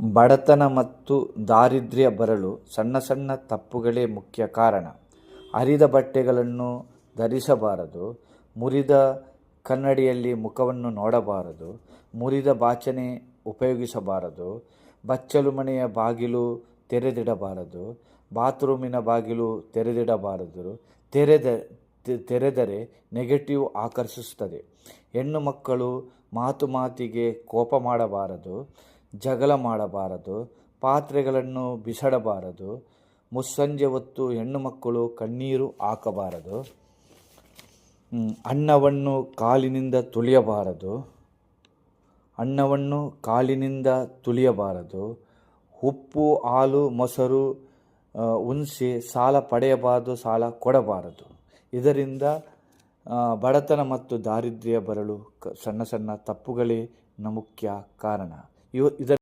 ಬಡತನ ಮತ್ತು ದಾರಿದ್ರ್ಯ ಬರಲು ಸಣ್ಣ ಸಣ್ಣ ತಪ್ಪುಗಳೇ ಮುಖ್ಯ ಕಾರಣ. ಹರಿದ ಬಟ್ಟೆಗಳನ್ನು ಧರಿಸಬಾರದು, ಮುರಿದ ಕನ್ನಡಿಯಲ್ಲಿ ಮುಖವನ್ನು ನೋಡಬಾರದು, ಮುರಿದ ಬಾಚಣೆ ಉಪಯೋಗಿಸಬಾರದು, ಬಚ್ಚಲು ಮನೆಯ ಬಾಗಿಲು ತೆರೆದಿಡಬಾರದು, ಬಾತ್ರೂಮಿನ ಬಾಗಿಲು ತೆರೆದಿಡಬಾರದು, ತೆರೆದ ತೆರೆದರೆ ನೆಗೆಟಿವ್ ಆಕರ್ಷಿಸುತ್ತದೆ. ಹೆಣ್ಣು ಮಕ್ಕಳು ಮಾತು ಮಾತಿಗೆ ಕೋಪ ಮಾಡಬಾರದು ಜಗಳ ಮಾಡಬಾರದು, ಪಾತ್ರೆಗಳನ್ನು ಬಿಸಡಬಾರದು, ಮುಸ್ಸಂಜೆ ಹೊತ್ತು ಹೆಣ್ಣು ಮಕ್ಕಳು ಕಣ್ಣೀರು ಹಾಕಬಾರದು ಅನ್ನವನ್ನು ಕಾಲಿನಿಂದ ತುಳಿಯಬಾರದು, ಅನ್ನವನ್ನು ಕಾಲಿನಿಂದ ತುಳಿಯಬಾರದು, ಉಪ್ಪು, ಹಾಲು, ಮೊಸರು ಉಣಿಸಿ ಸಾಲ ಪಡೆಯಬಾರದು, ಸಾಲ ಕೊಡಬಾರದು. ಇದರಿಂದ ಬಡತನ ಮತ್ತು ದಾರಿದ್ರ್ಯ ಬರಲು ಸಣ್ಣ ಸಣ್ಣ ತಪ್ಪುಗಳೇ ಮುಖ್ಯ ಕಾರಣ. user